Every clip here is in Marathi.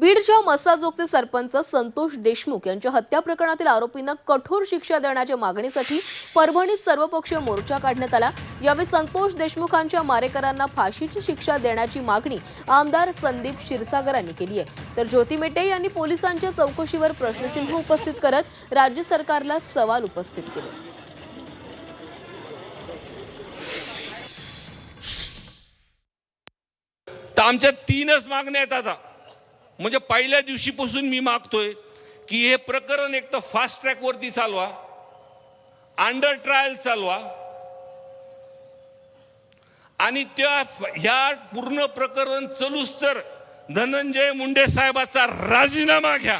बीडच्या मसाजोगचे सरपंच संतोष देशमुख यांच्या हत्या प्रकरणातील आरोपींना कठोर शिक्षा देण्याच्या मागणीसाठी परभणीत सर्वपक्षीय मोर्चा काढण्यात आला. यावेळी संतोष देशमुखांच्या मारेकरांना फाशीची शिक्षा देण्याची मागणी आमदार संदीप क्षीरसागरांनी केली आहे. तर ज्योती मेटे यांनी पोलिसांच्या चौकशीवर प्रश्नचिन्ह उपस्थित करत राज्य सरकारला सवाल उपस्थित केले. आमच्या तीनच मागण्या आहेत आता. म्हणजे पहिल्या दिवशीपासून मी मागतोय की हे प्रकरण एक तर फास्ट ट्रॅकवरती चालवा अंडर ट्रायल चालवा आणि त्या ह्या पूर्ण प्रकरण चलूच तर धनंजय मुंडे साहेबाचा राजीनामा घ्या.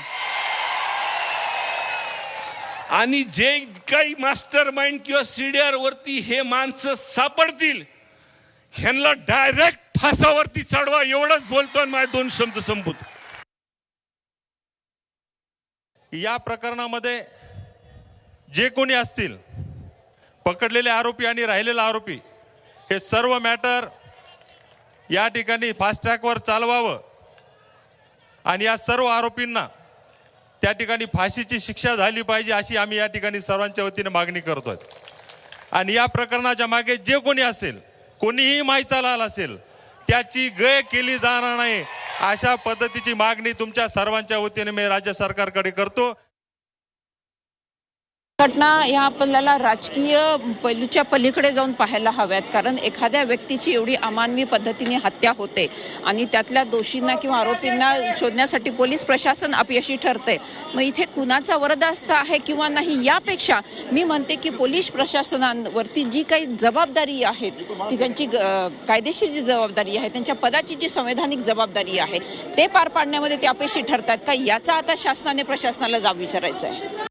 आणि जे काही मास्टर माइंड किंवा सीडीआर वरती हे माणसं सापडतील ह्यांना डायरेक्ट फासावरती चढवा एवढंच बोलतो आणि माझे दोन शब्द संपवतो. या प्रकरणामध्ये जे कोणी असतील पकडलेले आरोपी आणि राहिलेले आरोपी हे सर्व मॅटर या ठिकाणी फास्ट ट्रॅकवर चालवावं आणि या सर्व आरोपींना त्या ठिकाणी फाशीची शिक्षा झाली पाहिजे अशी आम्ही या ठिकाणी सर्वांच्या वतीने मागणी करतोय. आणि या प्रकरणाच्या मागे जे कोणी असेल कोणीही माहिती लाल असेल त्याची गय केली जाणार नाही. अशा पद्धतीची मागणी तुमच्या सर्वांच्या वतीने मी राज्य सरकारकडे करतो. घटना ह्या आपल्याला राजकीय पैलूच्या पलीकडे जाऊन पाहायला हव्यात. कारण एखाद्या व्यक्तीची एवढी अमानवी पद्धतीने हत्या होते आणि त्यातल्या दोषींना किंवा आरोपींना शोधण्यासाठी पोलीस प्रशासन अपयशी ठरते मग इथे कुणाचा वरदास्त आहे किंवा नाही यापेक्षा मी म्हणते की पोलीस प्रशासनावरती जी काही जबाबदारी आहे ती त्यांची कायदेशीर जी जबाबदारी आहे त्यांच्या पदाची जी संवैधानिक जबाबदारी आहे ते पार पाडण्यामध्ये ते अपयशी ठरतात का? याचा आता शासनाने प्रशासनाला जाब विचारायचा आहे.